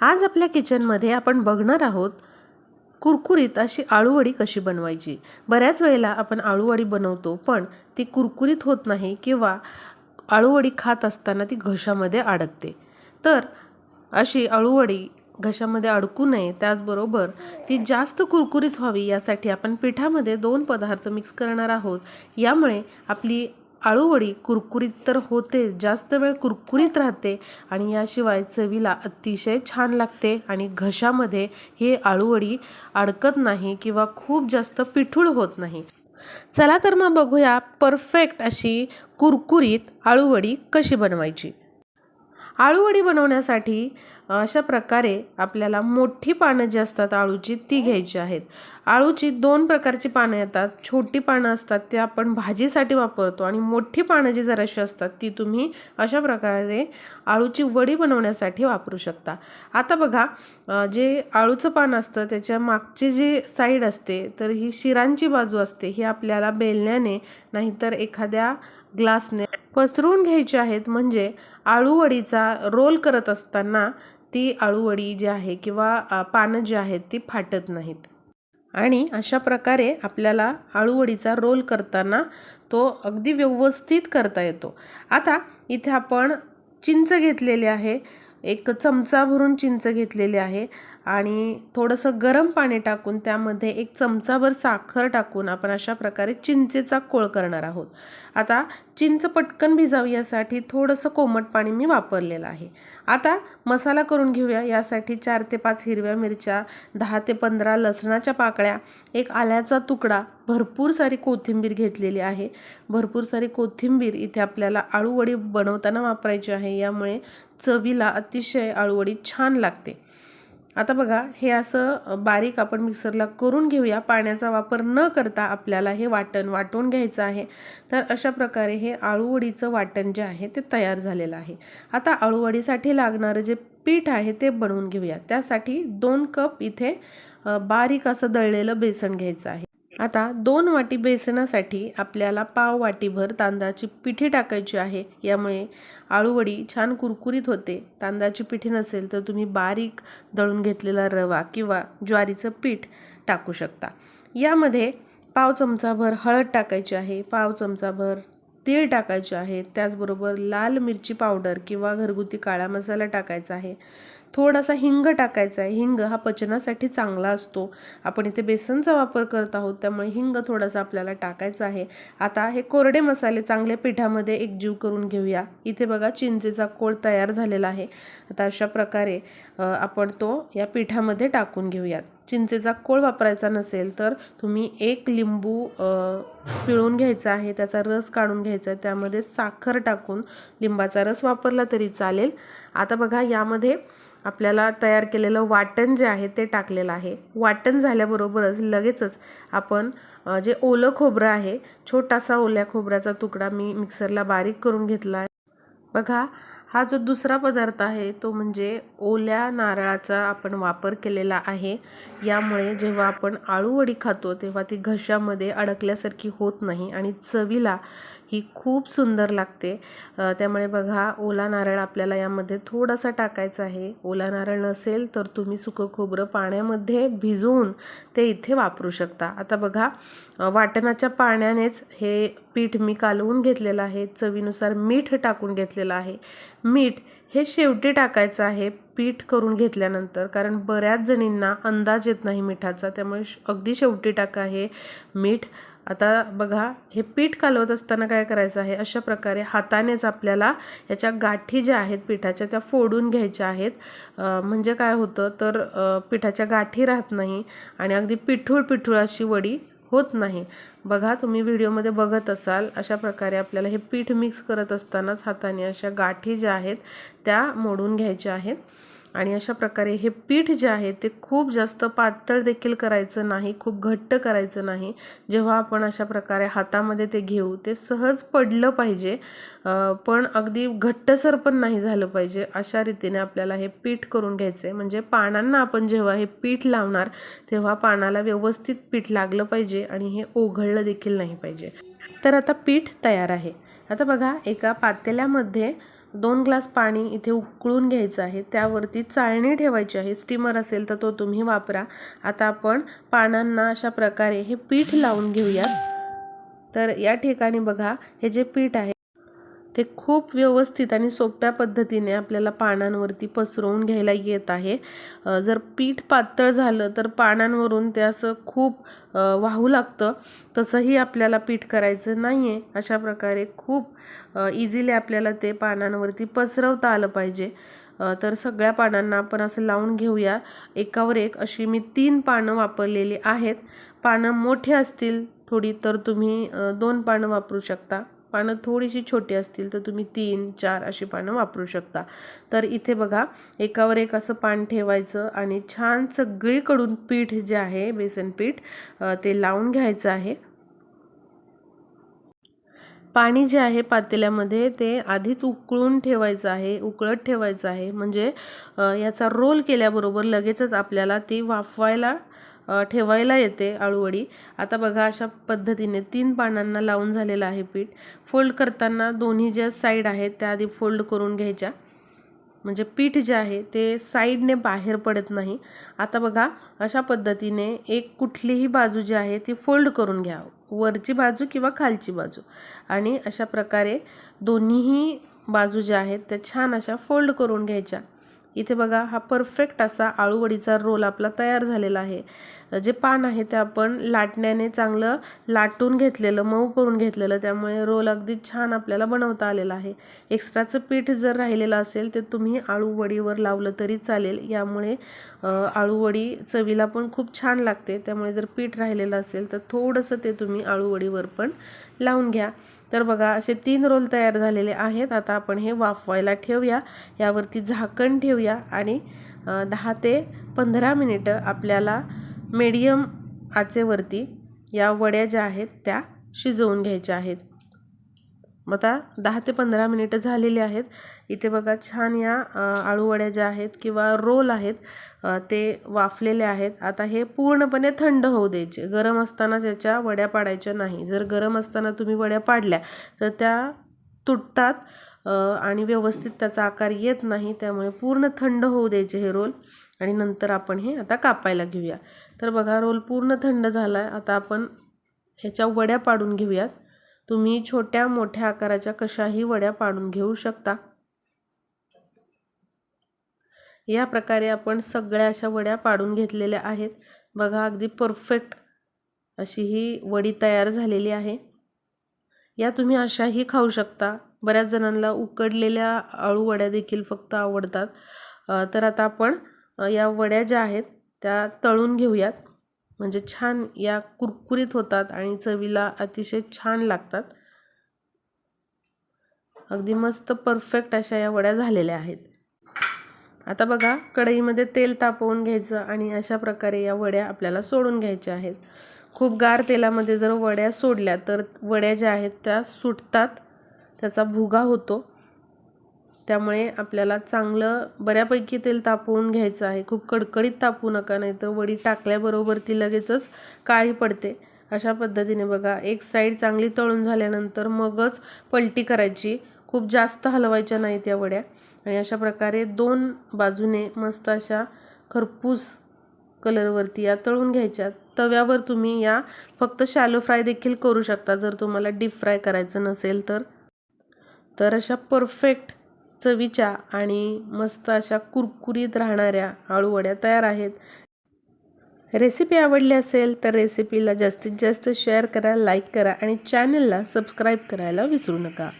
आज आपल्या किचनमध्ये आपण बघणार आहोत कुरकुरीत अशी आळूवडी कशी बनवायची. बऱ्याच वेळेला आपण आळूवडी बनवतो पण ती कुरकुरीत होत नाही किंवा आळूवडी खात असताना ती घशामध्ये अडकते. तर अशी आळूवडी घशामध्ये अडकू नये त्याचबरोबर ती जास्त कुरकुरीत व्हावी यासाठी आपण पिठामध्ये दोन पदार्थ मिक्स करणार आहोत. यामुळे आपली आळूवडी कुरकुरीत तर होते जास्त वेळ कुरकुरीत राहते आणि याशिवाय चवीला अतिशय छान लागते आणि घशामध्ये हे आळूवडी अडकत नाही किंवा खूप जास्त पिठूळ होत नाही. चला तर मग बघूया परफेक्ट अशी कुरकुरीत आळूवडी कशी बनवायची. आळूवडी बनवण्यासाठी अशा प्रकारे आपल्याला मोठी पानं जी असतात आळूची ती घ्यायची आहेत. आळूची दोन प्रकारची पानं येतात. छोटी पानं असतात ते आपण भाजीसाठी वापरतो आणि मोठी पानं जी जराशी असतात ती तुम्ही अशा प्रकारे आळूची वडी बनवण्यासाठी वापरू शकता. आता बघा जे आळूचं पान असतं त्याच्या मागची जी साईड असते तर ही शिरांची बाजू असते ही आपल्याला बेलण्याने नाहीतर एखाद्या ग्लासने पसरून घ्यायचे आहेत. म्हणजे आळूवडीचा रोल करत असताना ती आळूवडी जी आहे किंवा पानं जी आहेत ती फाटत नाहीत. आणि अशा प्रकारे आपल्याला आळूवडीचा रोल करताना तो अगदी व्यवस्थित करता येतो. आता इथे आपण चिंच घेतलेली आहे. एक चमचा भरून चिंच घेतलेली आहे. आणि थोडंसं गरम पाणी टाकून त्यामध्ये एक चमचाभर साखर टाकून आपण अशा प्रकारे चिंचेचा कोळ करणार आहोत. आता चिंच पटकन भिजावी यासाठी थोडंसं कोमट पाणी मी वापरलेलं आहे. आता मसाला करून घेऊया. यासाठी चार ते पाच हिरव्या मिरच्या दहा ते पंधरा लसणाच्या पाकळ्या एक आल्याचा तुकडा भरपूर सारी कोथिंबीर घेतलेली आहे. भरपूर सारी कोथिंबीर इथे आपल्याला आळूवडी बनवताना वापरायची आहे. यामुळे चवीला अतिशय आळूवडी छान लागते. आता बघा हे असं बारीक आपण मिक्सरला करून घेऊया. पाण्याचा वापर न करता आपल्याला हे वाटण वाटून घ्यायचं आहे. तर अशा प्रकारे हे आळूवडीचं वाटण जे आहे ते तयार झालेलं आहे. आता आळूवडीसाठी लागणारं जे पीठ आहे ते बनवून घेऊया. त्यासाठी दोन कप इथे बारीक असं दळलेलं बेसन घ्यायचं आहे. आता दोन वाटी बेसनासाठी आपल्याला पाव वाटीभर तांदळाची पिठी टाकायची आहे. यामुळे आळूवडी छान कुरकुरीत होते. तांदळाची पिठी नसेल तर तुम्ही बारीक दळून घेतलेला रवा किंवा ज्वारीचं पीठ टाकू शकता. यामध्ये पाव चमचाभर हळद टाकायची आहे. पाव चमचाभर तीळ टाकायचे आहे. त्याचबरोबर लाल मिरची पावडर किंवा घरगुती काळा मसाला टाकायचा आहे. थोडासा हिंग टाकायचा आहे. हिंग हा पचनासाठी चांगला असतो. आपण इथे बेसनचा वापर करत आहोत त्यामुळे हिंग थोडासा आपल्याला टाकायचा आहे. आता हे कोरडे मसाले चांगल्या पिठामध्ये एकजीव करून घेऊया. इथे बघा चिंचेचा कोळ तयार झालेला आहे. आता अशा प्रकारे आपण तो या पिठामध्ये टाकून घेऊयात. चिंचेचा कोळ वापरायचा नसेल तर तुम्ही एक लिंबू पिळून घ्यायचा आहे त्याचा रस काढून घ्यायचा आहे त्यामध्ये साखर टाकून लिंबाचा रस वापरला तरी चालेल. आता बघा यामध्ये आपल्याला तयार केलेलं वाटण जे आहे ते टाकलेलं आहे. वाटण झाल्याबरोबरच लगेचच आपण जे ओलं खोबरं आहे छोटासा ओल्या खोबऱ्याचा तुकडा मी मिक्सरला बारीक करून घेतला आहे. बघा हा जो दुसरा पदार्थ आहे तो म्हणजे ओल्या नारळाचा आपण वापर केलेला आहे. यामुळे जेव्हा आपण आळूवडी खातो तेव्हा ती घशामध्ये अडकल्यासारखी होत नाही आणि चवीला ही खूप सुंदर लागते. त्यामुळे बघा ओला नारळ आपल्याला यामध्ये थोडासा टाकायचा आहे. ओला नारळ नसेल तर तुम्ही सुकं खोबरं पाण्यामध्ये भिजवून ते इथे वापरू शकता. आता बघा वाटणाच्या पाण्यानेच हे पीठ मी कालवून घेतलेलं आहे. चवीनुसार मीठ टाकून घेतलेलं आहे. मीठ हे शेवटी टाकायचं आहे पीठ करून घेतल्यानंतर. कारण बऱ्याच जणींना अंदाज येत नाही मिठाचा. त्यामुळे अगदी शेवटी टाका हे मीठ. आता बघा हे पीठ कालवत असताना काय करायचं आहे? अशा प्रकारे हातानेच आपल्याला याच्या गाठी ज्या आहेत पिठाच्या त्या फोडून घ्यायच्या आहेत. म्हणजे काय होतं तर पिठाच्या गाठी राहत नाही आणि अगदी पिठूळ पिठूळ अशी वडी होत नाही. बघा तुम्ही व्हिडिओमध्ये बघत असाल अशा प्रकारे आपल्याला हे पीठ मिक्स करत असतानाच हाताने अशा गाठी ज्या आहेत त्या मोडून घ्यायच्या आहेत. आणि अशा प्रकारे हे पीठ जे आहे ते खूप जास्त पातळ देखील करायचं नाही खूप घट्ट करायचं नाही. जेव्हा आपण अशा प्रकारे हातामध्ये ते घेऊ ते सहज पडलं पाहिजे. पण अगदी घट्टसर पण नाही झालं पाहिजे. अशा रीतीने आपल्याला हे पीठ करून घ्यायचं आहे म्हणजे पानांना आपण जेव्हा हे पीठ लावणार तेव्हा पानाला व्यवस्थित पीठ लागलं पाहिजे आणि हे ओघळलं देखील नाही पाहिजे. तर आता पीठ तयार आहे. आता बघा एका पातेल्यामध्ये दोन ग्लास पाणी इथे उकळून घ्यायचं आहे. त्यावरती चाळणी ठेवायची आहे. स्टीमर असेल तर तो तुम्ही वापरा. आता आपण पानांना अशा प्रकारे हे पीठ लावून घेऊयात. तर या ठिकाणी बघा हे जे पीठ आहे ते खूप व्यवस्थित आणि सोप्या पद्धतीने आपल्याला पानांवरती पसरवून घ्यायला येत आहे. जर पीठ पातळ झालं तर पानांवरून ते असं खूप वाहू लागतं. तसंही आपल्याला पीठ करायचं नाही आहे अशा प्रकारे खूप इझिली आपल्याला ते पानांवरती पसरवता आलं पाहिजे. तर सगळ्या पानांना आपण असं लावून घेऊया. एकावर एक अशी मी तीन पानं वापरलेली आहेत. पानं मोठे असतील थोडी तर तुम्ही दोन पानं वापरू शकता. पानं थोडीशी छोटी असतील तर तुम्ही तीन चार अशी पानं वापरू शकता. तर इथे बघा एकावर एक असं पान ठेवायचं आणि छान सगळीकडून पीठ जे आहे बेसन पीठ ते लावून घ्यायचं आहे. पाणी जे आहे पातेल्यामध्ये ते आधीच उकळून ठेवायचं आहे उकळत ठेवायचं आहे. म्हणजे याचा रोल केल्याबरोबर लगेचच आपल्याला ती वाफवायला ठेवायला येते आळूवडी. आता बघा अशा पद्धतीने तीन पानांना लावून झालेलं आहे पीठ. फोल्ड करताना दोन्ही ज्या साईड आहेत त्या आधी फोल्ड करून घ्यायच्या. म्हणजे पीठ जे आहे ते साईडने बाहेर पडत नाही. आता बघा अशा पद्धतीने एक कुठलीही बाजू जी आहे ती फोल्ड करून घ्या. वरची बाजू किंवा खालची बाजू. आणि अशा प्रकारे दोन्हीही बाजू ज्या आहेत त्या छान अशा फोल्ड करून घ्यायच्या. इथे बघा हा परफेक्ट असा आळूवडीचा रोल आपला तयार झालेला आहे. जे पान आहे ते आपण लाटण्याने चांगलं लाटून घेतलेलं मऊ करून घेतलेलं त्यामुळे रोल अगदी छान आपल्याला बनवता आलेला आहे. एक्स्ट्राचं पीठ जर राहिलेलं असेल ते तुम्ही आळूवडीवर लावलं तरी चालेल. यामुळे आळूवडी चवीला पण खूप छान लागते. त्यामुळे जर पीठ राहिलेलं असेल तर थोडंसं ते तुम्ही आळूवडीवर पण लावून घ्या. तर बघा असे तीन रोल तयार झालेले आहेत. आता आपण हे वाफवायला ठेवूया. यावरती झाकण ठेवूया आणि दहा ते पंधरा मिनिटं आपल्याला मीडियम आचेवरती या वड्या ज्या आहेत त्या शिजवून घ्यायच्या आहेत. मग आता दहा ते पंधरा मिनिटं झालेली आहेत. इथे बघा छान या आळूवड्या ज्या आहेत किंवा रोल आहेत ते वाफलेले आहेत. आता हे पूर्णपणे थंड होऊ द्यायचे. गरम असताना त्याच्या वड्या पाडायच्या नाही. जर गरम असताना तुम्ही वड्या पाडल्या तर त्या तुटतात. आणि व्यवस्थित त्याचा आकार येत नाही त्यामुळे पूर्ण थंड होऊ द्यायचे हे रोल. आणि नंतर आपण हे आता कापायला घेऊया. तर बघा रोल पूर्ण थंड झाला आहे आता आपण ह्याच्या वड्या पाडून घेऊयात. तुम्ही छोट्या मोठ्या आकाराच्या कशाही वड्या पाडून घेऊ शकता. या प्रकारे आपण सगळ्या अशा वड्या पाडून घेतलेल्या आहेत. बघा अगदी परफेक्ट अशी ही वडी तयार झालेली आहे. या तुम्ही अशाही खाऊ शकता. बऱ्याच जणांना उकडलेल्या आळू वड्या देखील फक्त आवडतात. तर आता आपण या वड्या ज्या आहेत त्या तळून घेऊयात. म्हणजे छान या कुरकुरीत होतात आणि चवीला अतिशय छान लागतात. अगदी मस्त परफेक्ट अशा या वड्या झालेल्या आहेत. आता बघा कढईमध्ये तेल तापवून घ्यायचं आणि अशा प्रकारे या वड्या आपल्याला सोडून घ्यायच्या आहेत. खूप गार तेलामध्ये जर वड्या सोडल्या तर वड्या ज्या आहेत त्या सुटतात. त्याचा भुगा होतो. त्यामुळे आपल्याला चांगलं बऱ्यापैकी तेल तापवून घ्यायचं आहे. खूप कडकडीत तापवू नका नाहीतर वडी टाकल्याबरोबर ती लगेचच काळी पडते. अशा पद्धतीने बघा एक साईड चांगली तळून झाल्यानंतर मगच पलटी करायची. खूप जास्त हलवायच्या नाहीत या वड्या. आणि अशा प्रकारे दोन बाजूने मस्त अशा खरपूस कलरवरती या तळून घ्यायच्या. तव्यावर तुम्ही या फक्त शॅलो फ्राय देखील करू शकता. जर तुम्हाला डीप फ्राय करायचं नसेल तर. तर अशा परफेक्ट चवीच्या आणि मस्त अशा कुरकुरीत राहणाऱ्या आळूवड्या तयार आहेत. रेसिपी आवडली असेल तर रेसिपीला जास्तीत जास्त शेअर करा लाईक करा आणि चॅनलला सबस्क्राईब करायला विसरू नका.